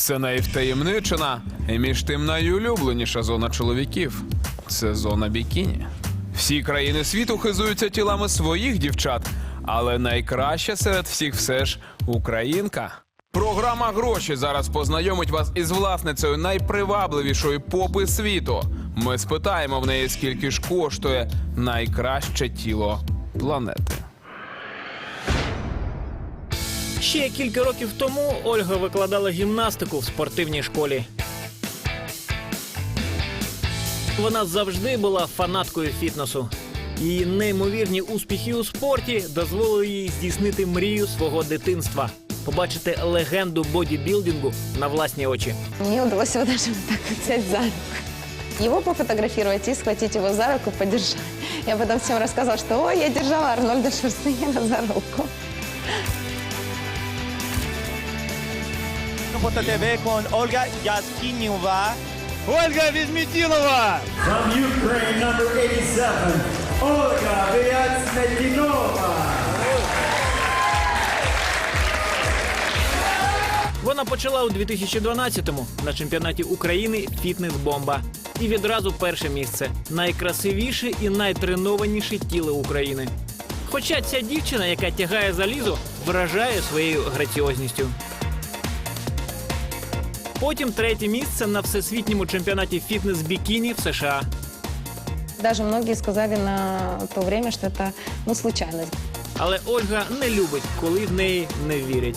Це найвтаємничена і між тим найулюбленіша зона чоловіків. Це зона бікіні. Всі країни світу хизуються тілами своїх дівчат, але найкраща серед всіх все ж українка. Програма гроші зараз познайомить вас із власницею найпривабливішої попи світу. Ми спитаємо в неї, скільки ж коштує найкраще тіло планети. Ще кілька років тому Ольга викладала гімнастику в спортивній школі. Вона завжди була фанаткою фітнесу. Її неймовірні успіхи у спорті дозволили їй здійснити мрію свого дитинства побачити легенду бодібілдингу на власні очі. Удалось его даже так вот взять за руку. Его пофотографировать и схватить его за руку, подержать. Я потом всем рассказала, что ой, я держала Арнольда Шварценеггера за руку. ТВ con Ольга Яскинева. Ольга Візмітілова! From Ukraine, number 87, Olga Vyazmetinova. Вона почала у 2012-му на чемпіонаті України фітнес-бомба. І відразу перше місце найкрасивіше і найтренованіше тіло України. Хоча ця дівчина, яка тягає залізо, вражає своєю граціозністю. Потім третє місце на всесвітньому чемпіонаті фітнес-бікіні в США. Даже многие сказали на то время, что это ну, случайность. Але Ольга не любить, коли в неї не вірять.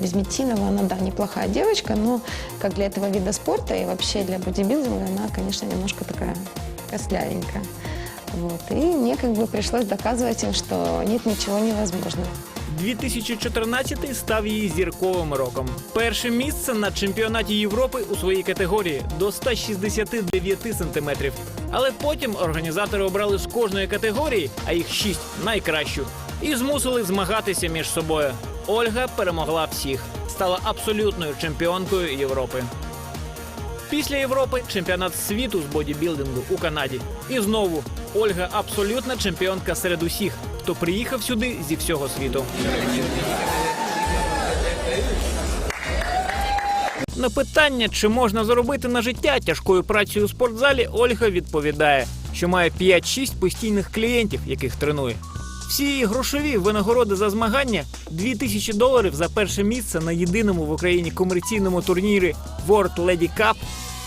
Безметинова, она, да, неплохая девочка, но как для этого вида спорта и вообще для бодибилдинга, она, конечно, немножко такая костлявенькая. Вот. И мне как бы пришлось доказывать им, что нет ничего невозможного. 2014 став її зірковим роком. Перше місце на чемпіонаті Європи у своїй категорії до 169 сантиметрів. Але потім організатори обрали з кожної категорії, а їх шість найкращу, і змусили змагатися між собою. Ольга перемогла всіх, стала абсолютною чемпіонкою Європи. Після Європи чемпіонат світу з бодібілдингу у Канаді. І знову Ольга абсолютна чемпіонка серед усіх, хто приїхав сюди зі всього світу. На питання, чи можна заробити на життя тяжкою працею у спортзалі, Ольга відповідає, що має 5-6 постійних клієнтів, яких тренує. Всі її грошові винагороди за змагання 2000 доларів за перше місце на єдиному в Україні комерційному турнірі World Lady Cup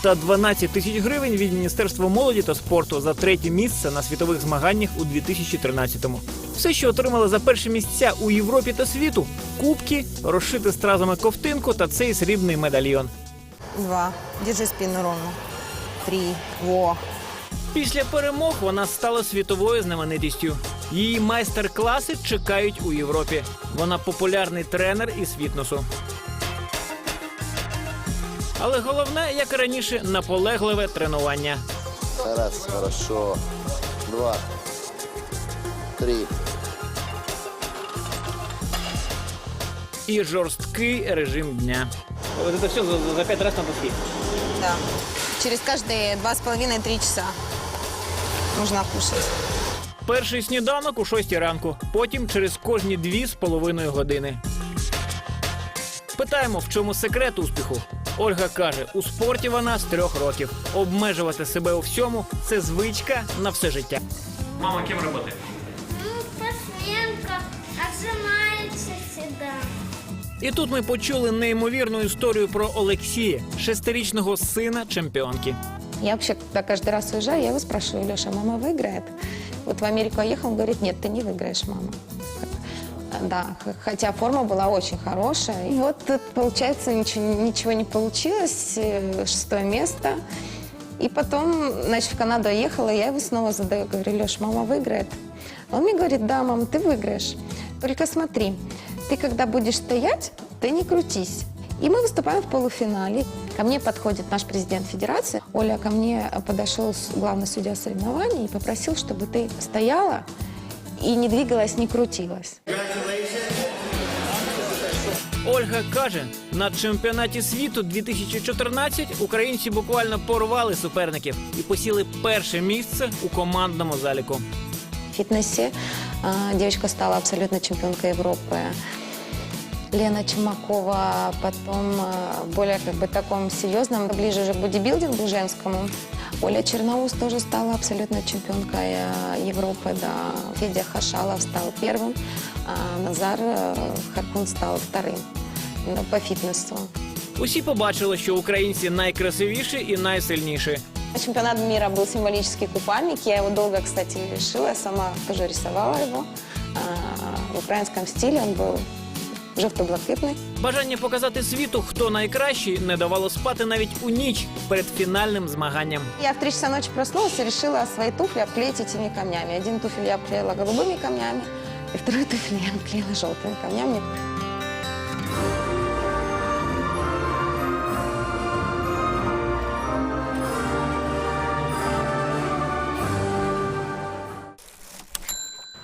та 12 тисяч гривень від Міністерства молоді та спорту за третє місце на світових змаганнях у 2013-му. Все, що отримали за перші місця у Європі та світу: кубки, розшити стразами ковтинку та цей срібний медальйон. Два. Держи спину ровно. Три. Во. Після перемог вона стала світовою знаменитістю. Її майстер-класи чекають у Європі. Вона популярний тренер із фітнесу. Але головне, як і раніше, наполегливе тренування. Раз, хорошо. Два. Три. і жорсткий режим дня. Ось це все за, за 5 разів на доски. Да. Через каждые два с половиной-три часа нужно кушать. Перший сніданок у 6 ранку, потім через кожні дві з половиною години. Питаємо, в чому секрет успіху. Ольга каже, у спорті вона з трьох років. Обмежувати себе у всьому це звичка на все життя. Мама, ким працює? Ну, Пасленко отжимается всегда. І тут ми почули неймовірну історію про Олексія, шестирічного сина чемпіонки. Я вообще, когда каждый раз уезжаю, я его спрашиваю, Леша, мама выиграет? Вот в Америку я ехал, он говорит, нет, ты не выиграешь, мама. Да, хотя форма была очень хорошая. И вот, э, получается, ничего, ничего не получилось, э, шестое место. И потом, значит, в Канаду ехала, я его снова задаю, говорю, Леш, мама выиграет? Он мне говорит, да, мама, ты выиграешь. Только смотри, ты когда будешь стоять, ты не крутись. И мы выступаем в полуфинале. Ко мне подходит наш президент федерации. Оля, ко мне подошел с- главный судья соревнований и попросил, чтобы ты стояла и не двигалась, не крутилась. Ольга каже, на чемпіонаті світу 2014 українці буквально порвали суперників і посіли перше місце у командному заліку. В фитнесе а, девочка стала абсолютно чемпионкой Европы. Лена Чумакова, потом э, более как бы таком серьезном, ближе уже к бодибилдингу женскому. Оля Черноус тоже стала абсолютно чемпионкой э, Европы, да. Федя Хашалов стал первым, а Назар э, Харкун стал вторым ну, по фитнесу. Усі побачили, що українці найкрасивіші і найсильніші. Чемпионат мира был символический купальник. Я его долго, кстати, не решила. Сама тоже рисовала его. А, В украинском стиле он был жовто-блакитний. Бажання показати світу, хто найкращий, не давало спати навіть у ніч перед фінальним змаганням. Я в 3 часа ночи проснулась и решила свои туфли обклеить этими камнями. Один туфель я обклеила голубыми камнями, и второй туфель я обклеила желтыми камнями.